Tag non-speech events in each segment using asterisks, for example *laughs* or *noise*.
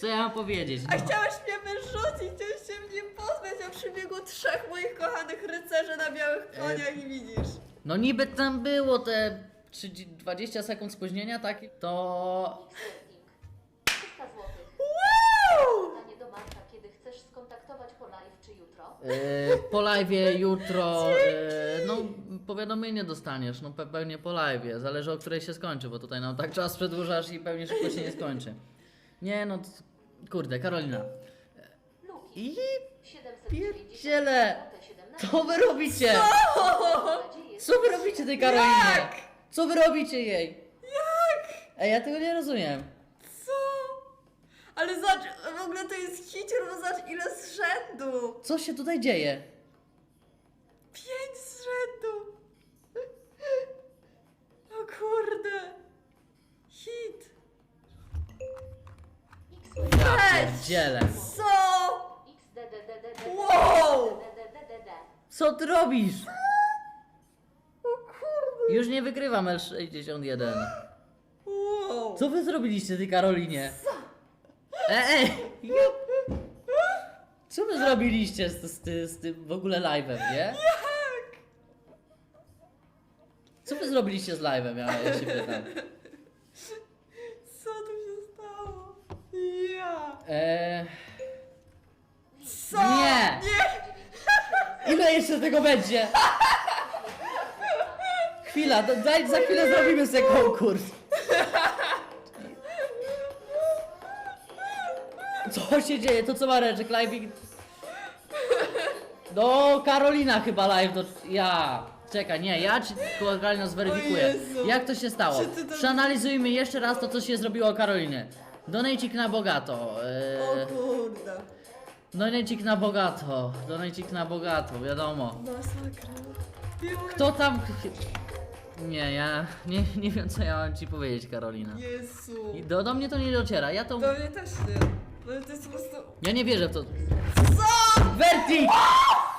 Co ja mam powiedzieć? A No. chciałeś mnie wyrzucić, chciałeś się mnie pozbyć, a przybiegło trzech moich kochanych rycerzy na białych E, koniach i widzisz. no niby tam było te 30, 20 sekund spóźnienia, tak? To... 300 złotych. Wow! Pytanie do Marka, kiedy chcesz skontaktować po live czy jutro? Yy, po live'ie jutro, yy, no powiadomienie dostaniesz, no pe pewnie po live'ie, zależy o której się skończy, bo tutaj nam tak czas przedłużasz i pewnie szybko się nie skończy. Nie no, c- kurde, Karolina. I 790 pierdziele, złote 17. co wy robicie? Co wy robicie tej Karolinie? Jak? Co wy robicie jej? Jak? Ej, ja tego nie rozumiem. Co? Ale zobacz, w ogóle to jest hicior, bo zobacz ile z rzędu. Co się tutaj dzieje? Pięć z rzędu. O kurde. Pierdzielę. Co? Wow! Co ty robisz? O kurde. Już nie wygrywam L61. Wow. Co wy zrobiliście tej Karolinie? E, ej! ja- Co wy zrobiliście z, z, ty- z tym w ogóle live'em, nie? Jak? Co wy zrobiliście z live'em, ja, ja się pytam. Eee, Co? Nie! Ile jeszcze tego będzie? Chwila, da- daj, za chwilę zrobimy sobie konkurs. Co się dzieje? To co Mareczek, live... No, Karolina chyba live, do... ja... Czekaj, nie, ja ci Karolina zweryfikuję. Jezu. Jak to się stało? Czy ty to- Przeanalizujmy jeszcze raz to, co się zrobiło Karolinie. Donejcik na bogato. O Eee, kurde. donejcik na bogato. Donejcik na bogato, wiadomo. Masakra. Kto tam... Nie, ja nie, nie wiem co ja mam ci powiedzieć, Karolina. Jezu. I do, do mnie to nie dociera, ja to... Do mnie też nie. Ale to jest po prostu... Ja nie wierzę w to. Co? Vertik!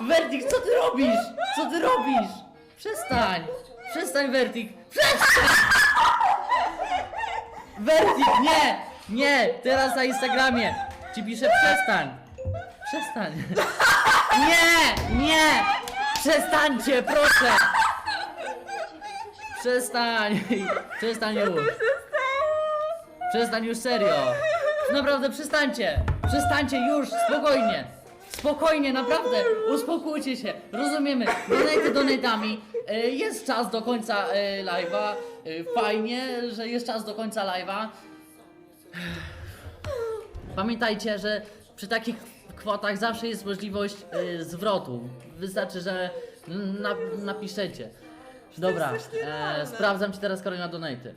Vertik, co ty robisz? Co ty robisz? Przestań! Przestań, Vertik! Przestań! Vertik, nie! Nie! Teraz na Instagramie ci piszę przestań! Przestań! *laughs* Nie! Nie! Przestańcie, proszę! Przestań! Przestań już! Przestań już serio! Naprawdę przestańcie! Przestańcie już! Spokojnie! Spokojnie, naprawdę! Uspokójcie się! Rozumiemy! Donate donatami. E, Jest czas do końca e, live'a. E, Fajnie, że jest czas do końca live'a. Pamiętajcie, że przy takich kwotach zawsze jest możliwość e, zwrotu. Wystarczy, że na, napiszecie. Dobra, e, sprawdzam ci teraz Karolina Donaty.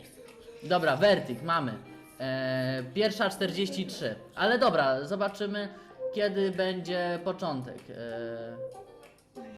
Dobra, Vertik mamy. E, pierwsza 43. Ale dobra, zobaczymy kiedy będzie początek. E,